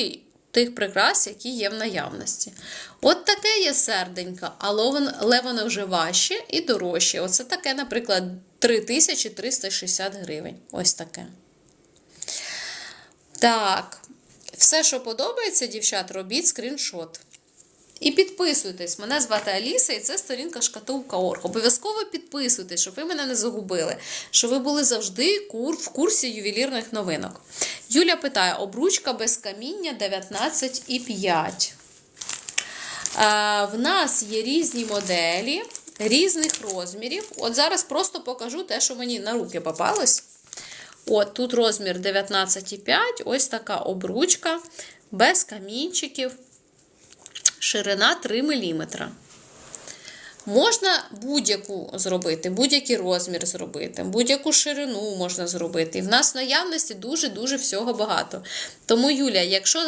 фотографій тих прикрас, які є в наявності. От таке є серденько, але воно, вже важче і дорожче. Оце таке, наприклад, 3360 гривень. Ось таке. Так, все, що подобається, дівчат, робіть скріншот. І підписуйтесь. Мене звати Аліса, і це сторінка шкатулка Орг. Обов'язково підписуйтесь, щоб ви мене не загубили, щоб ви були завжди в курсі ювелірних новинок. Юля питає: обручка без каміння 19,5. Е, В нас є різні моделі різних розмірів. От зараз просто покажу те, що мені на руки попалось. От тут розмір 19,5, ось така обручка без камінчиків, ширина 3 мм. Можна будь-яку зробити, будь-який розмір зробити, будь-яку ширину можна зробити. І в нас наявності дуже-дуже всього багато. Тому, Юля, якщо